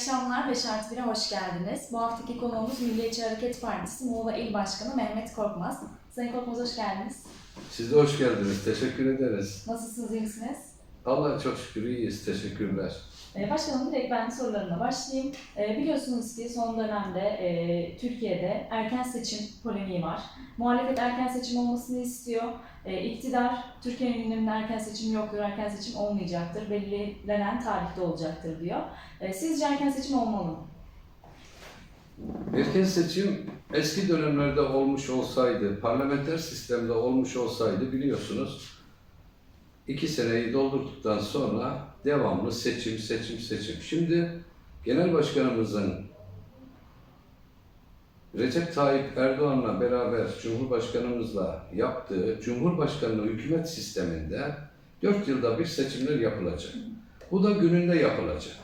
akşamlar 5 artı 1'e hoş geldiniz. Bu haftaki konuğumuz Milliyetçi Hareket Partisi Muğla İl Başkanı Mehmet Korkmaz. Sayın Korkmaz hoş geldiniz. Siz de hoş geldiniz. Teşekkür ederiz. Nasılsınız, iyi misiniz? Allah'a çok şükür iyiyiz. Teşekkürler. Ee, Başkanım direkt ben sorularına başlayayım. Ee, Biliyorsunuz ki son dönemde e, Türkiye'de erken seçim polemiği var. Muhalefet erken seçim olmasını istiyor. E, İktidar Türkiye'nin gündeminde erken seçim yoktur, erken seçim olmayacaktır, belirlenen tarihte olacaktır diyor. Sizce erken seçim olmalı mı? Erken seçim eski dönemlerde olmuş olsaydı, parlamenter sistemde olmuş olsaydı biliyorsunuz iki seneyi doldurduktan sonra devamlı seçim, seçim, seçim. Şimdi genel başkanımızın Recep Tayyip Erdoğan'la beraber Cumhurbaşkanımızla yaptığı Cumhurbaşkanlığı hükümet sisteminde 4 yılda bir seçimler yapılacak. Bu da gününde yapılacak.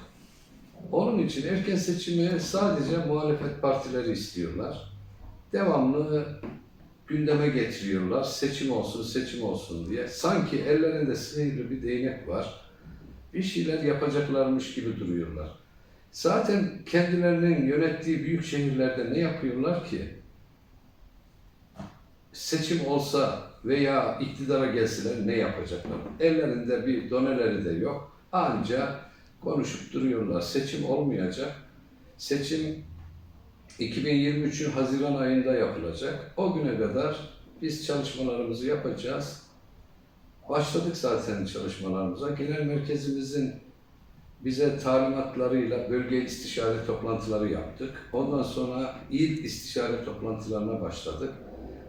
Onun için erken seçimi sadece muhalefet partileri istiyorlar. Devamlı gündeme getiriyorlar. Seçim olsun, seçim olsun diye. Sanki ellerinde sihirli bir değnek var. Bir şeyler yapacaklarmış gibi duruyorlar. Zaten kendilerinin yönettiği büyük şehirlerde ne yapıyorlar ki? Seçim olsa veya iktidara gelseler ne yapacaklar? Ellerinde bir doneleri de yok. Ancak konuşup duruyorlar. Seçim olmayacak. Seçim 2023'ün Haziran ayında yapılacak. O güne kadar biz çalışmalarımızı yapacağız. Başladık zaten çalışmalarımıza. Genel merkezimizin bize talimatlarıyla bölge istişare toplantıları yaptık. Ondan sonra il istişare toplantılarına başladık.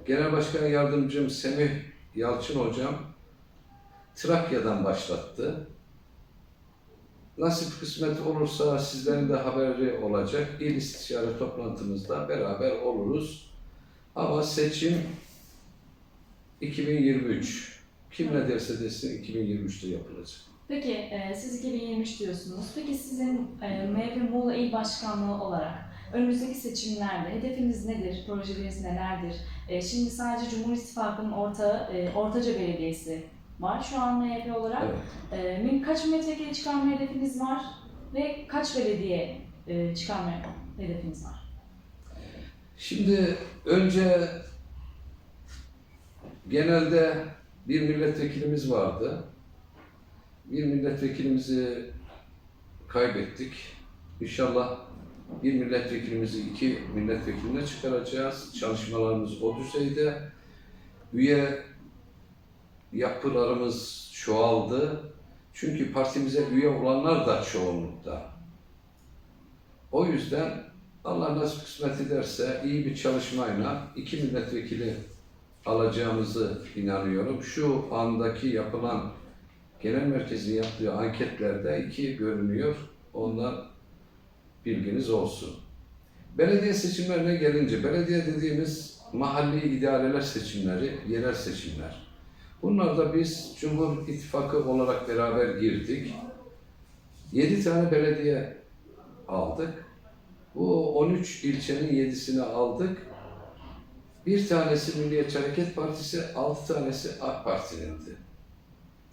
Genel Başkan Yardımcım Semih Yalçın Hocam Trakya'dan başlattı. Nasip kısmet olursa sizlerin de haberi olacak. İl istişare toplantımızda beraber oluruz. Ama seçim 2023. Kim ne derse desin 2023'te yapılacak. Peki e, siz 2023 diyorsunuz. Peki sizin e, MHP Muğla İl Başkanlığı olarak önümüzdeki seçimlerde hedefiniz nedir? Projeleriniz nelerdir? E, şimdi sadece Cumhur İttifakı'nın ortağı e, Ortaca Belediyesi var şu an MHP olarak. Evet. E, kaç milletvekili çıkarma hedefiniz var? Ve kaç belediye e, çıkarma hedefiniz var? Şimdi önce genelde bir milletvekilimiz vardı. Bir milletvekilimizi kaybettik. İnşallah bir milletvekilimizi iki milletvekiline çıkaracağız. Çalışmalarımız o düzeyde. Üye yapılarımız çoğaldı. Çünkü partimize üye olanlar da çoğunlukta. O yüzden Allah nasip kısmet ederse iyi bir çalışmayla iki milletvekili alacağımızı inanıyorum. Şu andaki yapılan genel merkezin yaptığı anketlerde iki görünüyor. Ondan bilginiz olsun. Belediye seçimlerine gelince, belediye dediğimiz mahalli idareler seçimleri, yerel seçimler. Bunlarda biz Cumhur İttifakı olarak beraber girdik. 7 tane belediye aldık. Bu 13 ilçenin 7'sini aldık. Bir tanesi Milliyetçi Hareket Partisi, 6 tanesi AK Parti'nindi.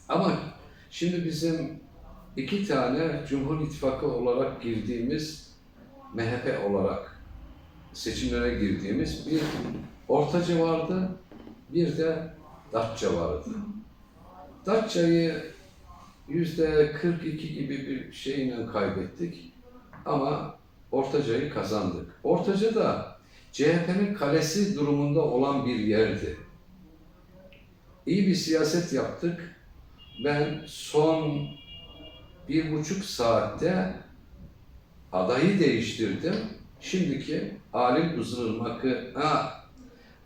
Ama şimdi bizim iki tane Cumhur İttifakı olarak girdiğimiz MHP olarak seçimlere girdiğimiz bir Ortaca vardı, bir de Datça vardı. Datça'yı yüzde 42 gibi bir şeyle kaybettik ama Ortaca'yı kazandık. Ortaca da CHP'nin kalesi durumunda olan bir yerdi. İyi bir siyaset yaptık. Ben son bir buçuk saatte adayı değiştirdim. Şimdiki Alim Uzunırmak'ı, ha,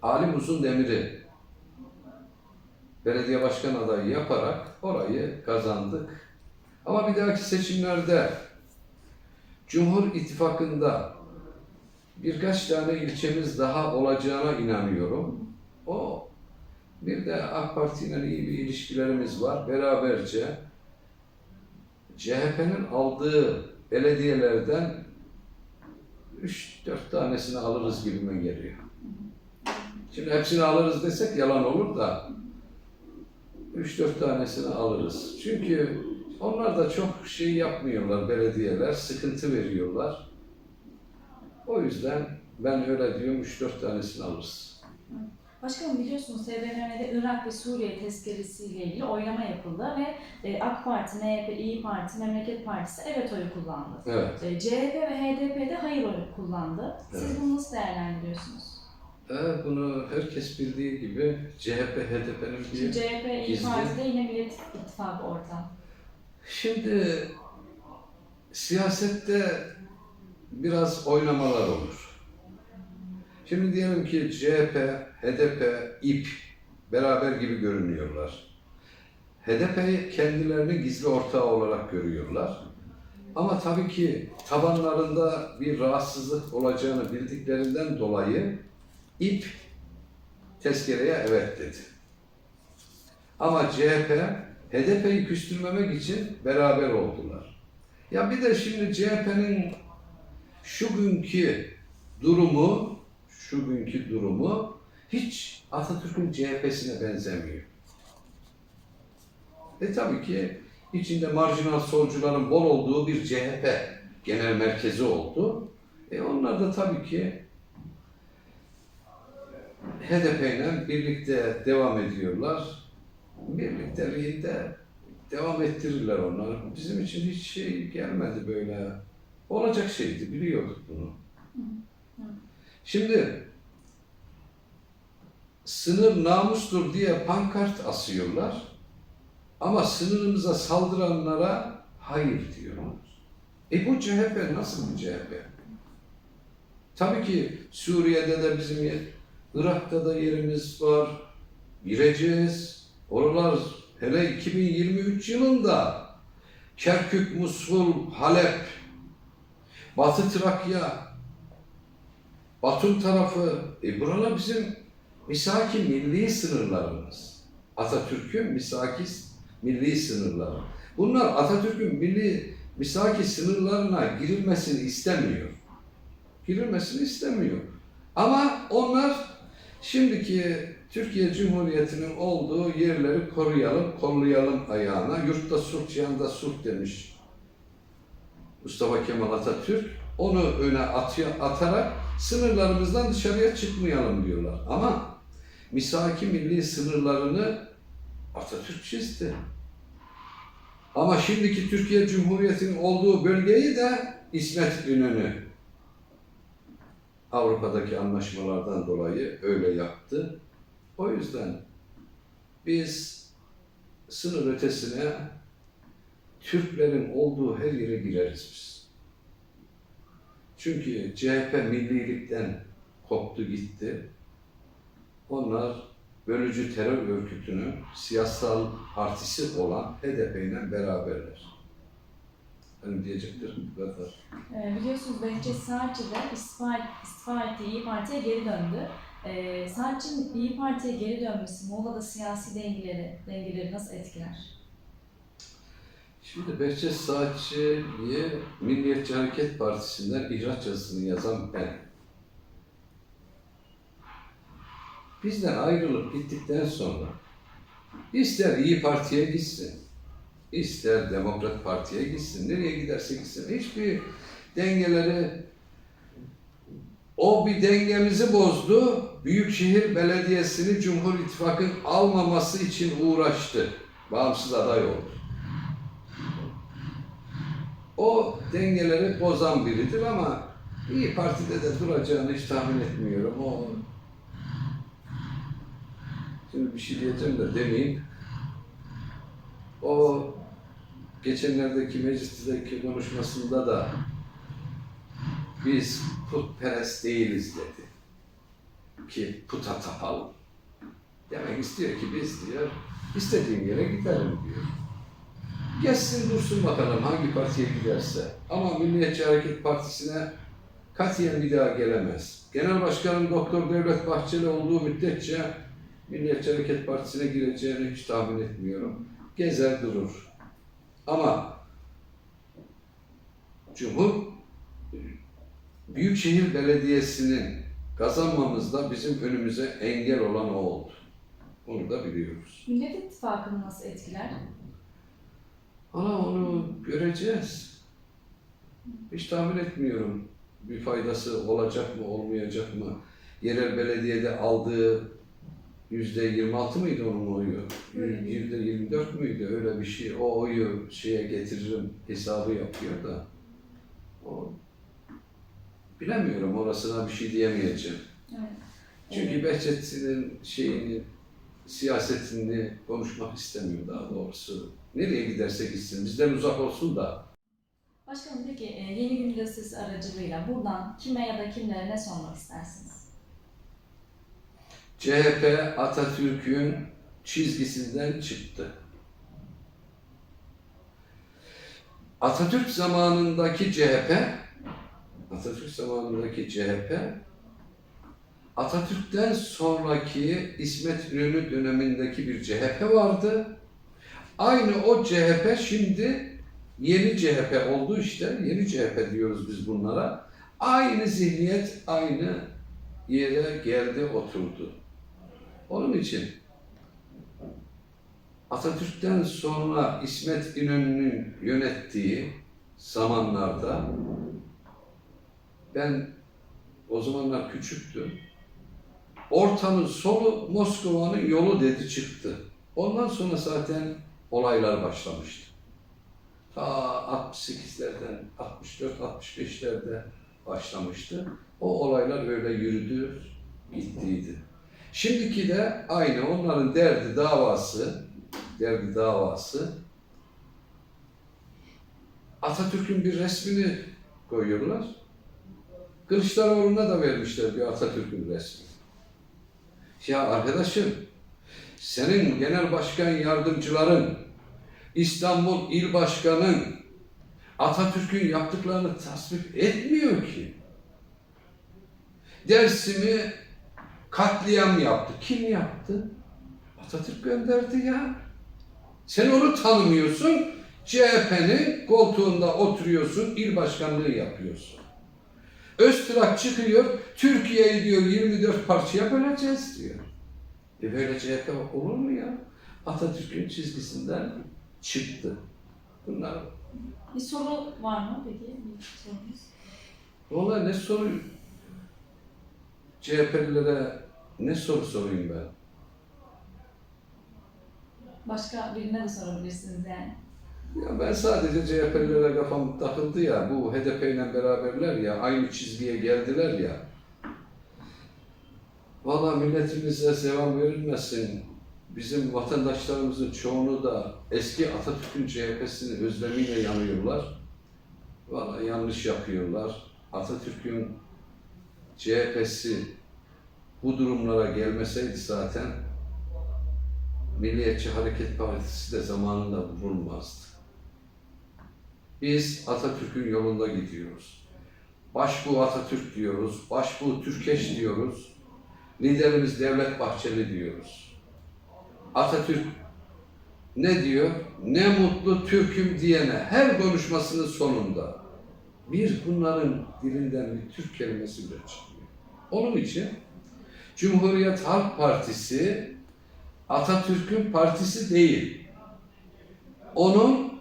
Alim Uzun Demir'i belediye başkan adayı yaparak orayı kazandık. Ama bir dahaki seçimlerde Cumhur İttifakı'nda birkaç tane ilçemiz daha olacağına inanıyorum. O bir de AK Parti ile iyi bir ilişkilerimiz var. Beraberce CHP'nin aldığı belediyelerden 3-4 tanesini alırız gibime geliyor. Şimdi hepsini alırız desek yalan olur da 3-4 tanesini alırız. Çünkü onlar da çok şey yapmıyorlar belediyeler, sıkıntı veriyorlar. O yüzden ben öyle diyorum 3-4 tanesini alırız. Başkanım biliyorsunuz TBMM'de Irak ve Suriye tezkeresiyle ilgili oylama yapıldı ve e, AK Parti, MHP, İyi Parti, Memleket Partisi evet oyu kullandı. Evet. E, CHP ve HDP de hayır oyu kullandı. Siz Evet. bunu nasıl değerlendiriyorsunuz? Evet, bunu herkes bildiği gibi CHP, HDP'nin Şimdi bir... CHP, İyi Gizli. Parti'de yine Millet İttifakı ortak. Şimdi siyasette biraz oynamalar olur. Şimdi diyelim ki CHP, HDP, İP beraber gibi görünüyorlar. HDP'yi kendilerini gizli ortağı olarak görüyorlar. Ama tabii ki tabanlarında bir rahatsızlık olacağını bildiklerinden dolayı İP tezkereye evet dedi. Ama CHP HDP'yi küstürmemek için beraber oldular. Ya bir de şimdi CHP'nin şu günkü durumu, şu günkü durumu hiç Atatürk'ün CHP'sine benzemiyor. E tabii ki içinde marjinal solcuların bol olduğu bir CHP genel merkezi oldu. E onlar da tabii ki HDP ile birlikte devam ediyorlar. Birlikteliğinde devam ettirirler onları. Bizim için hiç şey gelmedi böyle. Olacak şeydi, biliyorduk bunu. Şimdi sınır namustur diye pankart asıyorlar. Ama sınırımıza saldıranlara hayır diyorlar. E bu CHP nasıl bir CHP? Tabii ki Suriye'de de bizim yer, Irak'ta da yerimiz var. Gireceğiz. Oralar hele 2023 yılında Kerkük, Musul, Halep, Batı Trakya, Batum tarafı, e buralar bizim misaki milli sınırlarımız. Atatürk'ün misaki milli sınırları. Bunlar Atatürk'ün milli misaki sınırlarına girilmesini istemiyor. Girilmesini istemiyor. Ama onlar şimdiki Türkiye Cumhuriyeti'nin olduğu yerleri koruyalım, kollayalım ayağına. Yurtta sulh, cihanda sulh demiş Mustafa Kemal Atatürk. Onu öne atıyor, atarak sınırlarımızdan dışarıya çıkmayalım diyorlar. Ama misaki milli sınırlarını Atatürk çizdi. Ama şimdiki Türkiye Cumhuriyeti'nin olduğu bölgeyi de İsmet İnönü Avrupa'daki anlaşmalardan dolayı öyle yaptı. O yüzden biz sınır ötesine Türklerin olduğu her yere gireriz biz. Çünkü CHP millilikten koptu gitti. Onlar bölücü terör örgütünün siyasal partisi olan HDP ile beraberler. Benim diyeceklerim bu kadar. E, biliyorsunuz Behçet Saatçı da istifa, istifa etti, İyi Parti'ye geri döndü. E, Saatçı'nın İyi Parti'ye geri dönmesi Muğla'da siyasi dengeleri, dengeleri nasıl etkiler? Şimdi Behçet Saatçı'yı Milliyetçi Hareket Partisi'nden ihraç yazısını yazan ben. Bizden ayrılıp gittikten sonra ister İyi Parti'ye gitsin, ister Demokrat Parti'ye gitsin, nereye giderse gitsin, hiçbir dengeleri o bir dengemizi bozdu. Büyükşehir Belediyesi'ni Cumhur İttifakı'nın almaması için uğraştı. Bağımsız aday oldu. O dengeleri bozan biridir ama İyi Parti'de de duracağını hiç tahmin etmiyorum. O Şimdi bir şey diyeceğim de demeyeyim. O geçenlerdeki meclisteki konuşmasında da biz putperest değiliz dedi. Ki puta tapalım. Demek istiyor ki biz diyor istediğim yere gidelim diyor. Geçsin dursun bakalım hangi partiye giderse. Ama Milliyetçi Hareket Partisi'ne katiyen bir daha gelemez. Genel Başkanım Doktor Devlet Bahçeli olduğu müddetçe Milliyetçi Hareket Partisi'ne gireceğini hiç tahmin etmiyorum. Gezer durur. Ama Cumhur Büyükşehir Belediyesi'nin kazanmamızda bizim önümüze engel olan o oldu. Onu da biliyoruz. Millet İttifakı'nı nasıl etkiler? Ama onu göreceğiz. Hiç tahmin etmiyorum. Bir faydası olacak mı, olmayacak mı? Yerel belediyede aldığı yüzde 26 mıydı onun oyu? Yüzde 24 müydü? Öyle bir şey. O oyu şeye getiririm hesabı yapıyor da. O bilemiyorum orasına bir şey diyemeyeceğim. Evet. Çünkü Behçet'in şeyini, siyasetini konuşmak istemiyor daha doğrusu. Nereye giderse gitsin, bizden uzak olsun da. Başkanım peki e, Yeni Gün Gazetesi aracılığıyla buradan kime ya da kimlere ne sormak istersiniz? CHP Atatürk'ün çizgisinden çıktı. Atatürk zamanındaki CHP, Atatürk zamanındaki CHP, Atatürk'ten sonraki İsmet İnönü dönemindeki bir CHP vardı. Aynı o CHP şimdi yeni CHP oldu işte. Yeni CHP diyoruz biz bunlara. Aynı zihniyet aynı yere geldi oturdu. Onun için Atatürk'ten sonra İsmet İnönü'nün yönettiği zamanlarda ben o zamanlar küçüktüm. Ortanın solu Moskova'nın yolu dedi çıktı. Ondan sonra zaten olaylar başlamıştı. Ta 68'lerden, 64-65'lerde başlamıştı. O olaylar öyle yürüdü, gittiydi. Şimdiki de aynı onların derdi davası, derdi davası Atatürk'ün bir resmini koyuyorlar. Kılıçdaroğlu'na da vermişler bir Atatürk'ün resmi. Ya arkadaşım, senin genel başkan yardımcıların, İstanbul il başkanın Atatürk'ün yaptıklarını tasvip etmiyor ki. Dersimi katliam yaptı. Kim yaptı? Atatürk gönderdi ya. Sen onu tanımıyorsun. CHP'nin koltuğunda oturuyorsun, il başkanlığı yapıyorsun. Öztürk çıkıyor, Türkiye'yi diyor 24 parçaya böleceğiz diyor. E böyle CHP olur mu ya? Atatürk'ün çizgisinden çıktı. Bunlar Bir soru var mı peki? Bir sorunuz. Valla ne soru CHP'lilere ne soru sorayım ben? Başka birine de sorabilirsiniz yani. Ya ben sadece CHP'lilere kafam takıldı ya, bu HDP ile beraberler ya, aynı çizgiye geldiler ya. Valla milletimize selam verilmesin. Bizim vatandaşlarımızın çoğunu da eski Atatürk'ün CHP'sini özlemiyle yanıyorlar. Valla yanlış yapıyorlar. Atatürk'ün CHP'si bu durumlara gelmeseydi zaten Milliyetçi Hareket Partisi de zamanında vurulmazdı. Biz Atatürk'ün yolunda gidiyoruz. Başbuğ Atatürk diyoruz, başbuğ Türkeş diyoruz, liderimiz Devlet Bahçeli diyoruz. Atatürk ne diyor? Ne mutlu Türk'üm diyene her konuşmasının sonunda bir bunların dilinden bir Türk kelimesi bile çıkmıyor. Onun için Cumhuriyet Halk Partisi Atatürk'ün partisi değil. Onun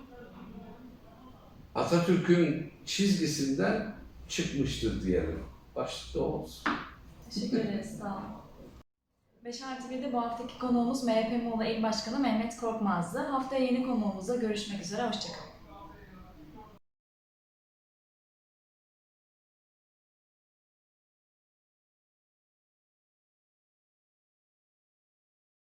Atatürk'ün çizgisinden çıkmıştır diyelim. Başlıkta olsun. Teşekkür ederiz. Sağ olun. Beşer TV'de bu haftaki konuğumuz MHP Muğla İl Başkanı Mehmet Korkmaz'dı. Haftaya yeni konuğumuzla görüşmek üzere. Hoşçakalın.